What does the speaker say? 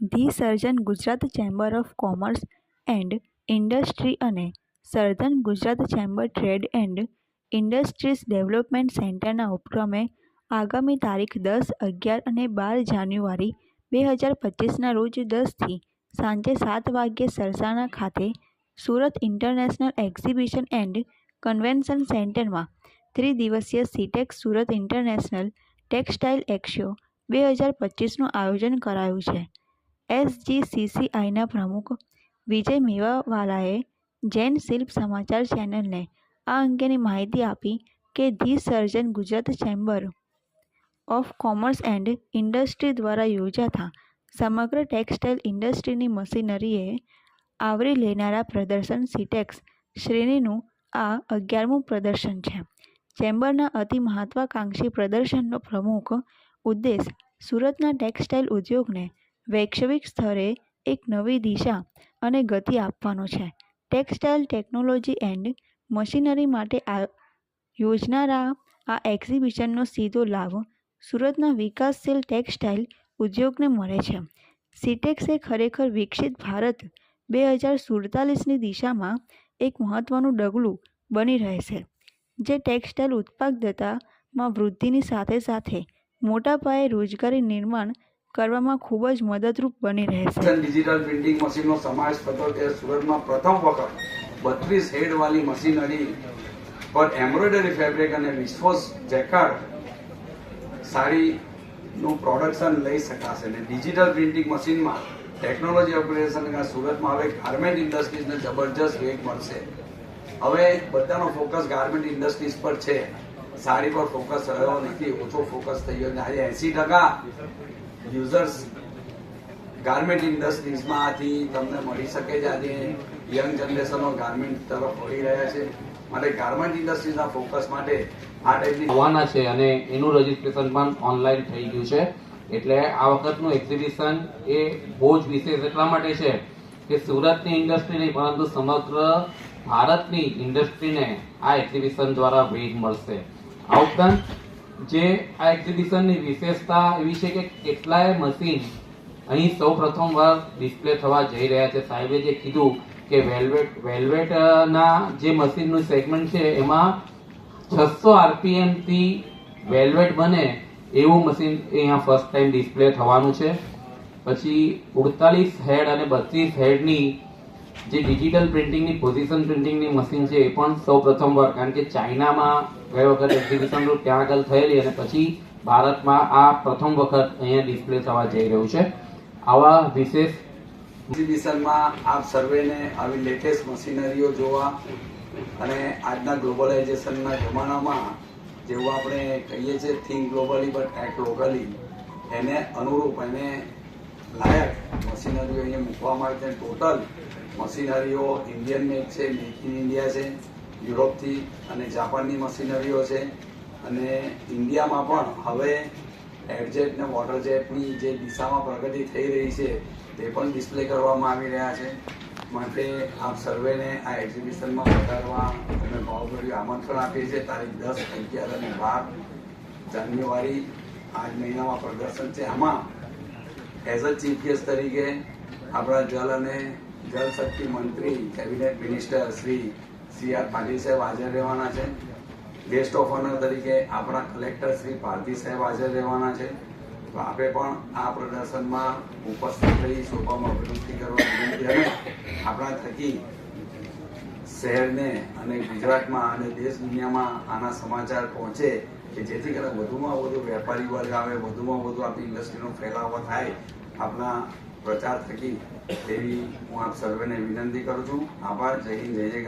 The southern Gujarat chamber of commerce and industry અને southern Gujarat chamber trade and industries development સેન્ટરના ઉપક્રમે આગામી તારીખ દસ, અગિયાર અને બાર જાન્યુઆરી બે હજાર પચીસના રોજ દસથી સાંજે સાત વાગ્યે સરસાણા ખાતે Surat international exhibition and convention સેન્ટરમાં ત્રિદિવસીય Sitex Surat international textile expo બે હજાર પચીસનું આયોજન કરાયું છે. એસજીસીસીઆઈના પ્રમુખ વિજય મેવાવાલાએ જૈન શિલ્પ સમાચાર ચેનલને આ અંગેની માહિતી આપી કે the southern Gujarat chamber of commerce and industry દ્વારા યોજાતા સમગ્ર ટેક્સટાઇલ ઇન્ડસ્ટ્રીની મશીનરીએ આવરી લેનારા પ્રદર્શન સીટેક્સ શ્રેણીનું આ અગિયારમું પ્રદર્શન છે. ચેમ્બરના અતિ મહત્વાકાંક્ષી પ્રદર્શનનો પ્રમુખ ઉદ્દેશ સુરતના ટેક્સટાઇલ ઉદ્યોગને વૈશ્વિક સ્તરે એક નવી દિશા અને ગતિ આપવાનો છે. ટેક્સટાઇલ ટેકનોલોજી એન્ડ મશીનરી માટે આ યોજનારા આ એક્ઝિબિશનનો સીધો લાભ સુરતના વિકાસશીલ ટેક્સટાઇલ ઉદ્યોગને મળે છે. સિટેક્સે ખરેખર વિકસિત ભારત બે હજાર સુડતાલીસની દિશામાં એક મહત્વનું ડગલું બની રહેશે જે ટેક્સટાઇલ ઉત્પાદકતામાં વૃદ્ધિની સાથે સાથે મોટા પાયે રોજગારી નિર્માણ કરવામાં ખૂબ જ મદદરૂપ બની રહેશે. ડિજિટલ પ્રિન્ટિંગ મશીનનો સમાવેશ થતો તે સુરતમાં પ્રથમ વખત બત્રીસ હેડવાળી મશીનરી પર એમ્બ્રોઇડરી ફેબ્રિક અને વિશ્વસ જેકાર્ડ સાડીનું પ્રોડક્શન લઈ શકાશે અને ડિજિટલ પ્રિન્ટિંગ મશીનમાં ટેકનોલોજી અપગ્રેડેશન સુરતમાં હવે ગાર્મેન્ટ ઇન્ડસ્ટ્રીઝને જબરજસ્ત વેગ મળશે. હવે બધાનો ફોકસ ગાર્મેન્ટ ઇન્ડસ્ટ્રીઝ પર છે. સાડી પર ફોકસ રહ્યો નથી ઓછો ફોકસ થઈ ગયો. આજે એસી ટકા યુઝર્સ ગાર્મેન્ટ ઇન્ડસ્ટ્રીઝમાંથી તમને મળી શકે છે. આજે યંગ જનરેશનો ગાર્મેન્ટ તરફ વળી રહ્યા છે. માટે ગાર્મેન્ટ ઇન્ડસ્ટ્રીઝના ફોકસ માટે આ ટાઈપની આવવાના છે અને એનું રજીસ્ટ્રેશન પણ ઓનલાઈન થઈ ગયું છે. એટલે આ વખતનું એક્ઝિબિશન એ બહુ જ વિશેષ એટલા માટે છે કે સુરતની ઇન્ડસ્ટ્રી નહીં, પરંતુ સમગ્ર ભારતની ઇન્ડસ્ટ્રીને આ એક્ઝિબિશન દ્વારા વેગ મળશે. આ ઉપરાંત જે આ એક્ઝિબિશનની વિશેષતા એવી છે કે કેટલાય મશીન અહીં સૌ પ્રથમવાર ડિસ્પ્લે થવા જઈ રહ્યા છે. સાહેબે જે કીધું કે વેલ્વેટ વેલ્વેટના જે મશીનનું સેગમેન્ટ છે, એમાં છસો આરપીએમથી વેલ્વેટ બને એવું મશીન અહીંયા ફર્સ્ટ ટાઈમ ડિસ્પ્લે થવાનું છે. પછી ઉડતાલીસ હેડ અને બત્રીસ હેડની જે ડિજિટલ પ્રિન્ટિંગની પોઝિશન પ્રિન્ટિંગની મશીન છે, એ પણ સૌ પ્રથમવાર કારણ કે ચાઇનામાં ગઈ વખત એક્ઝિબિશન ત્યાં આગળ થયેલી અને પછી ભારતમાં આ પ્રથમ વખત અહીંયા ડિસ્પ્લે થવા જઈ રહ્યું છે. આવા વિશેષ એક્ઝિબિશનમાં આપ સર્વેને આવી લેટેસ્ટ મશીનરીઓ જોવા અને આજના ગ્લોબલાઇઝેશનના જમાનામાં જેવું આપણે કહીએ છીએ think globally but act locally એને અનુરૂપ, એને લાયક મશીનરીઓ અહીંયા મૂકવામાં માટે ટોટલ મશીનરીઓ ઇન્ડિયન મેક છે મેક ઇન ઇન્ડિયા છે, યુરોપથી અને જાપાનની મશીનરીઓ છે. અને ઇન્ડિયામાં પણ હવે એરજેટ ને વોટર જેટની જે દિશામાં પ્રગતિ થઈ રહી છે, તે પણ ડિસ્પ્લે કરવામાં આવી રહ્યા છે. માટે આપ સર્વેને આ એક્ઝિબિશનમાં વધારવા અમે ભાવભર્યું આમંત્રણ આપીએ છીએ. તારીખ દસ, અગિયાર અને બાર જાન્યુઆરી આજ મહિનામાં પ્રદર્શન છે. આમાં એઝ અ ચીફ ગેસ્ટ તરીકે આપણા જલ અને જલ શક્તિ મંત્રી, cabinet minister Shri C R Patil સાહેબ હાજર રહેવાના છે. ગેસ્ટ ઓફ ઓનર તરીકે આપણા કલેક્ટર શ્રી ભારતી સાહેબ હાજર રહેવાના છે. તો આપણે પણ આ પ્રદર્શનમાં ઉપસ્થિત રહી શોભામાં પ્રવૃત્તિ કરવા વિનંતી અને આપણા થકી શહેરને અને ગુજરાતમાં અને દેશ દુનિયામાં આના સમાચાર પહોંચે કે જેથી કરીને વધુમાં વધુ વેપારી વર્ગ આવે, વધુમાં વધુ આપણી ઇન્ડસ્ટ્રીનો ફેલાવો થાય. આપણા પ્રચાર થકી એવી હું આપ સર્વેને વિનંતી કરું છું. આભાર. જય હિન્દ જય જય